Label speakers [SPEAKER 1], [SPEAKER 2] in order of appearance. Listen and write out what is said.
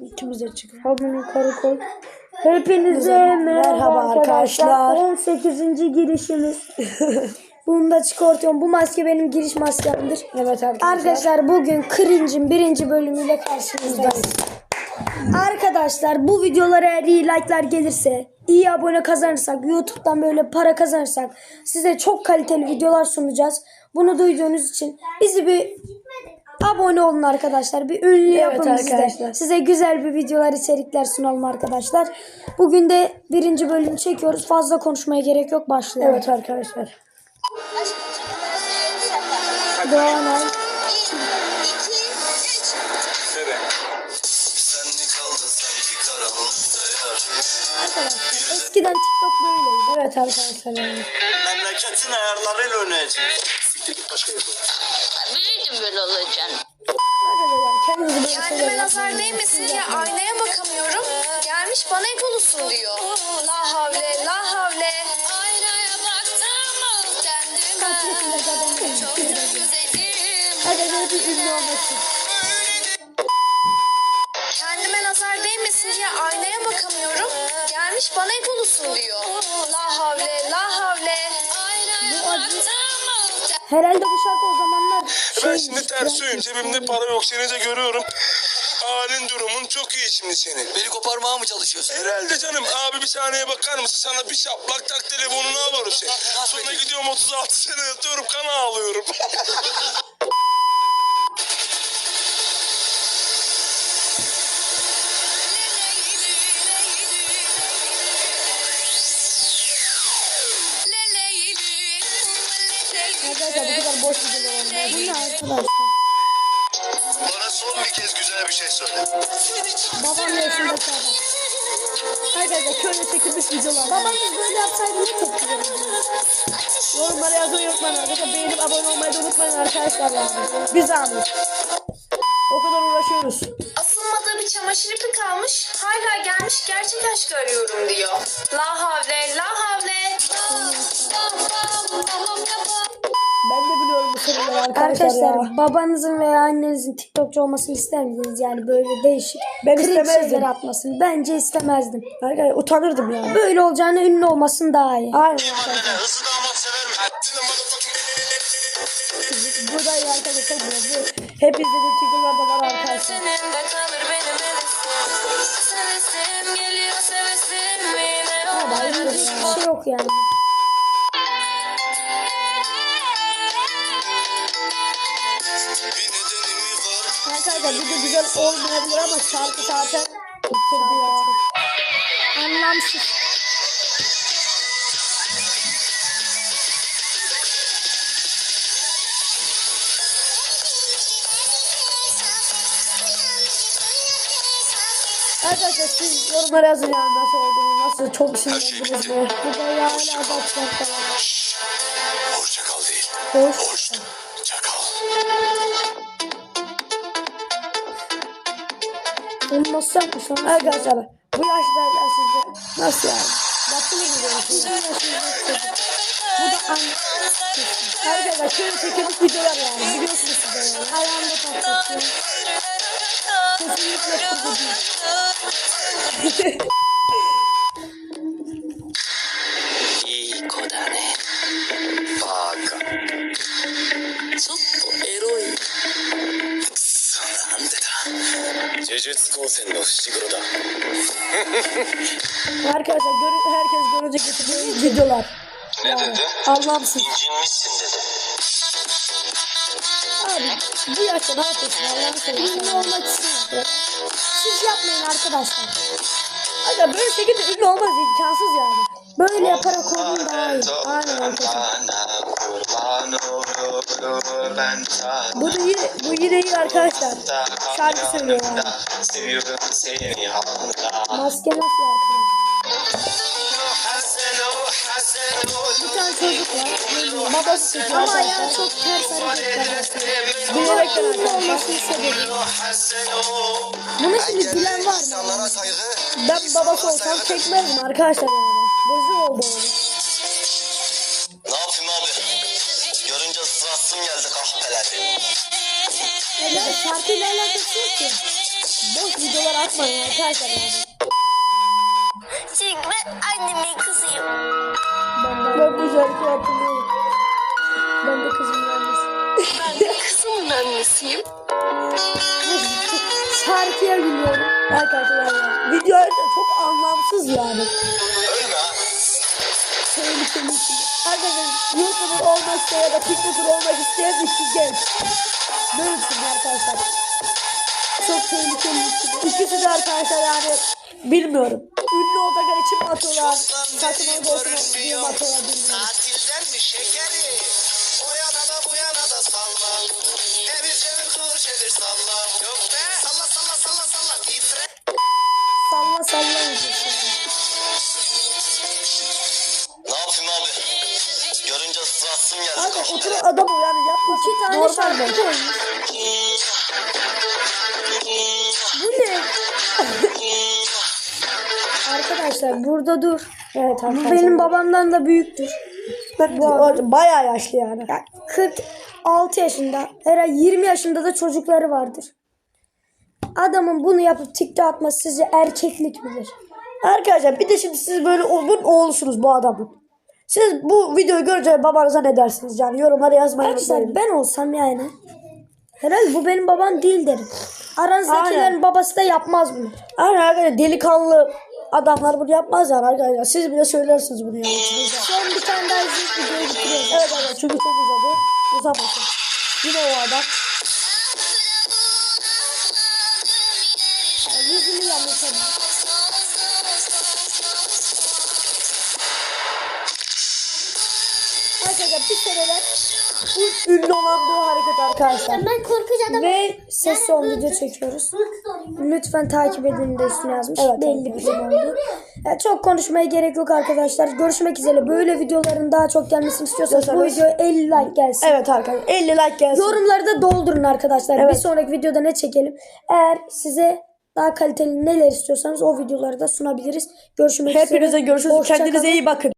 [SPEAKER 1] İkimiz de çık. Hamurun karakol. Hepinize merhaba,
[SPEAKER 2] merhaba
[SPEAKER 1] arkadaşlar.
[SPEAKER 2] arkadaşlar.
[SPEAKER 1] 18. girişimiz. Bunu da çıkartıyorum. Bu maske benim giriş maskemdir.
[SPEAKER 2] Evet arkadaşlar.
[SPEAKER 1] Arkadaşlar bugün Cringe'in birinci bölümüyle karşınızdayız. Arkadaşlar bu videolara eğer iyi like'lar gelirse, iyi abone kazanırsak, YouTube'dan böyle para kazanırsak size çok kaliteli videolar sunacağız. Bunu duyduğunuz için bizi bir abone olun arkadaşlar. Bir ünlü
[SPEAKER 2] Evet
[SPEAKER 1] yapın
[SPEAKER 2] arkadaşlar.
[SPEAKER 1] Size güzel bir videolar, içerikler sunalım arkadaşlar. Bugün de birinci bölümü çekiyoruz. Fazla konuşmaya gerek yok. Başlayalım.
[SPEAKER 2] Evet arkadaşlar.
[SPEAKER 3] Yar
[SPEAKER 1] Arkadaşlar eskiden TikTok böyleydi.
[SPEAKER 2] Evet arkadaşlar.
[SPEAKER 3] Memleketin ayarlarıyla oynayacağız Siktir git başka yere
[SPEAKER 4] Büyüdüm böyle olacaksın.
[SPEAKER 2] Arkadaşlar kendinizi böyle
[SPEAKER 5] Kendime
[SPEAKER 2] seviyorum.
[SPEAKER 5] Nazar değmesin diye aynaya bakamıyorum. Gelmiş bana egolusun diyor. La havle la havle. Aynaya baktım kendime. Çok da güzelim.
[SPEAKER 2] Bir ünlü.
[SPEAKER 5] Kendime nazar değmesin diye aynaya bakamıyorum. Gelmiş bana egolusun diyor. La havle la havle. Aynaya baktım
[SPEAKER 1] Herhalde bu şarkı o zamanlar
[SPEAKER 6] Ben şimdi tersiyim. Cebimde para yok. Seni de görüyorum. Halin durumun çok iyi şimdi senin.
[SPEAKER 3] Beni koparmaya mı çalışıyorsun?
[SPEAKER 6] Herhalde canım. Abi bir saniye bakar mısın? Sana bir şaplak tak telefonunu alırım seni. Sonra gidiyorum 36 sene yatıyorum kana ağlıyorum.
[SPEAKER 2] Arkadaşlar bu kadar boş videolar olmaz.
[SPEAKER 1] Bu ne arkadaşlar?
[SPEAKER 3] Son bir kez güzel bir şey söyle.
[SPEAKER 1] Babam yaşındaki adam.
[SPEAKER 2] Arkadaşlar şöyle çekilmiş videolar.
[SPEAKER 1] Babanız böyle yapsaydı ne tepki verirdiniz?
[SPEAKER 2] Yorumlara yazmayı unutmayın arkadaşlar. Beğenip abone olmayı da unutmayın arkadaşlar. Bir zahmet. O kadar uğraşıyoruz.
[SPEAKER 5] Asılmadığı bir çamaşır ipi kalmış. Hala gelmiş gerçek aşkı arıyorum diyor. La havle la havle.
[SPEAKER 2] Ben de biliyorum bu soruları arkadaşlar,
[SPEAKER 1] Arkadaşlar
[SPEAKER 2] ya.
[SPEAKER 1] babanızın veya annenizin TikTokçu olmasını ister miydiniz? Yani böyle değişik.
[SPEAKER 2] Ben
[SPEAKER 1] cringe
[SPEAKER 2] istemezdim.
[SPEAKER 1] şeyler atmasını. Bence istemezdim.
[SPEAKER 2] Arkadaşlar utanırdım yani.
[SPEAKER 1] Böyle olacağına ünlü olmasın daha iyi.
[SPEAKER 2] Aynen arkadaşlar.
[SPEAKER 3] Hızlı damat sever mi?
[SPEAKER 2] Bu da iyi arkadaşlar hep izlediğim videolarda var arkadaşlar. Ama
[SPEAKER 1] Bir şey yok yani.
[SPEAKER 2] Arkadaşlar video güzel olmayabilir ama şarkı zaten bitirdi ya.
[SPEAKER 1] Anlamsız.
[SPEAKER 2] Arkadaşlar siz yorumlara yazın ya nasıl olduğunu, nasıl çok
[SPEAKER 3] şey
[SPEAKER 2] sinirlendiniz
[SPEAKER 3] bitti.
[SPEAKER 2] mi? Bu da ya hala bakacak falan.
[SPEAKER 3] Hoş çakal değil.
[SPEAKER 2] Hoş.
[SPEAKER 1] Onu nasıl yapmış lan?
[SPEAKER 2] Arkadaşlar bu yaşlarda sizde nasıl yani? Yaptınız mı böyle şeyler?
[SPEAKER 1] Bu da an
[SPEAKER 2] Arkadaşlar şöyle çekilmiş videolar yani biliyorsunuz siz de yani.
[SPEAKER 1] ayağında patlatıyor.
[SPEAKER 2] Kesinlikle kurgu değil.
[SPEAKER 3] いい子だね。バカ。ちょっとエロい。 術高専の伏黒だ。
[SPEAKER 2] Arkadaşlar görün, herkes görecek getirdiğim videolar.
[SPEAKER 3] Ne dedi?
[SPEAKER 2] Anlamsız.
[SPEAKER 3] İncinmişsin dedi.
[SPEAKER 2] Abi bu yaşta ne yapıyorsun Allah'ını seversen.
[SPEAKER 1] Ünlü olmak istiyorum. Siz yapmayın arkadaşlar.
[SPEAKER 2] Arkadaşlar böyle şekilde ünlü olmaz imkansız yani.
[SPEAKER 1] Böyle yaparak olun daha iyi.
[SPEAKER 2] Aynen arkadaşlar. Bu da yine, bu yine iyi arkadaşlar. Şarkı söylüyor yani.
[SPEAKER 3] Seviyorum seni hala.
[SPEAKER 1] Maske nasıl arkadaşlar? Bir tane çocuk var.
[SPEAKER 2] Babası çekiyor
[SPEAKER 1] Ama ayağım çok ters hareketler
[SPEAKER 2] arkadaşlar.
[SPEAKER 1] olmasını sebebi. Bunu şimdi bilen var mı?
[SPEAKER 2] Ben babası olsam çekmezdim arkadaşlar yani. Rezil oldu oğlum.
[SPEAKER 3] Sırasım geldi kahpeler.
[SPEAKER 1] Ya şarkıyla alakası yok ki.
[SPEAKER 2] Boş videolar atmayın arkadaşlar yani.
[SPEAKER 5] Çünkü ben annemin kızıyım.
[SPEAKER 1] Ben de,
[SPEAKER 2] Ben bu şarkıyı hatırlıyorum.
[SPEAKER 1] ben de kızım yalnız.
[SPEAKER 5] Ben de kızımın annesiyim.
[SPEAKER 1] Şarkıya gülüyorum.
[SPEAKER 2] Arkadaşlar yani video çok anlamsız yani.
[SPEAKER 3] Ölme ha.
[SPEAKER 2] Tehlikeli için. Arkadaşlar YouTuber olmak ya da TikToker olmak isteyen iki genç. Böyle düşünün arkadaşlar. Çok tehlikeli ikisi. İkisi de arkadaşlar yani bilmiyorum. Ünlü olacaklar için mi atıyorlar? Orada olsun diye atıyorlar bilmiyorum.
[SPEAKER 3] Tatilden mi şekeri? O yana da bu yana da salla. Emir çevir dur çevir salla. Yok be. Salla salla salla salla. Titre.
[SPEAKER 2] Oturan adam yani yapması
[SPEAKER 1] İki tane
[SPEAKER 2] normal
[SPEAKER 1] şarkı koymuş. Bu ne? Arkadaşlar burada dur.
[SPEAKER 2] Evet
[SPEAKER 1] Bu benim babamdan da büyüktür.
[SPEAKER 2] Bak, bu bayağı yaşlı yani.
[SPEAKER 1] Ya 46 yaşında, herhalde 20 yaşında da çocukları vardır. Adamın bunu yapıp TikTok atması sizce erkeklik midir?
[SPEAKER 2] Arkadaşlar bir de şimdi siz böyle onun oğlusunuz bu adamın. Siz bu videoyu görünce babanıza ne dersiniz yani yorumlara yazmayı
[SPEAKER 1] Arkadaşlar
[SPEAKER 2] unutmayın.
[SPEAKER 1] ben olsam yani herhalde bu benim babam değil derim. Aranızdakilerin
[SPEAKER 2] Aynen.
[SPEAKER 1] babası da yapmaz bunu.
[SPEAKER 2] Aynen arkadaşlar delikanlı adamlar bunu yapmaz yani arkadaşlar. Siz bile söylersiniz bunu yani.
[SPEAKER 1] Son bir tane daha izleyip videoyu bitiriyoruz.
[SPEAKER 2] Evet arkadaşlar çünkü çok uzadı. Uzamasın. Yine o adam. Seneler bu ünlü olan bu hareket arkadaşlar.
[SPEAKER 5] Ben korkunç adam.
[SPEAKER 1] Ve ses son video çekiyoruz. Lütfen takip edin de üstüne yazmış.
[SPEAKER 2] Evet,
[SPEAKER 1] Belli bir şey oldu. Ya çok konuşmaya gerek yok arkadaşlar. Görüşmek üzere. Böyle videoların daha çok gelmesini istiyorsanız bu
[SPEAKER 2] İstiyorsanız-
[SPEAKER 1] videoya 50 like gelsin.
[SPEAKER 2] Evet arkadaşlar 50 like gelsin.
[SPEAKER 1] Yorumları da doldurun arkadaşlar.
[SPEAKER 2] Evet.
[SPEAKER 1] Bir sonraki videoda ne çekelim? Eğer size daha kaliteli neler istiyorsanız o videoları da sunabiliriz. Görüşmek üzere.
[SPEAKER 2] Hepinize görüşürüz.
[SPEAKER 1] Hoşça
[SPEAKER 2] Kendinize
[SPEAKER 1] kalın.
[SPEAKER 2] iyi bakın.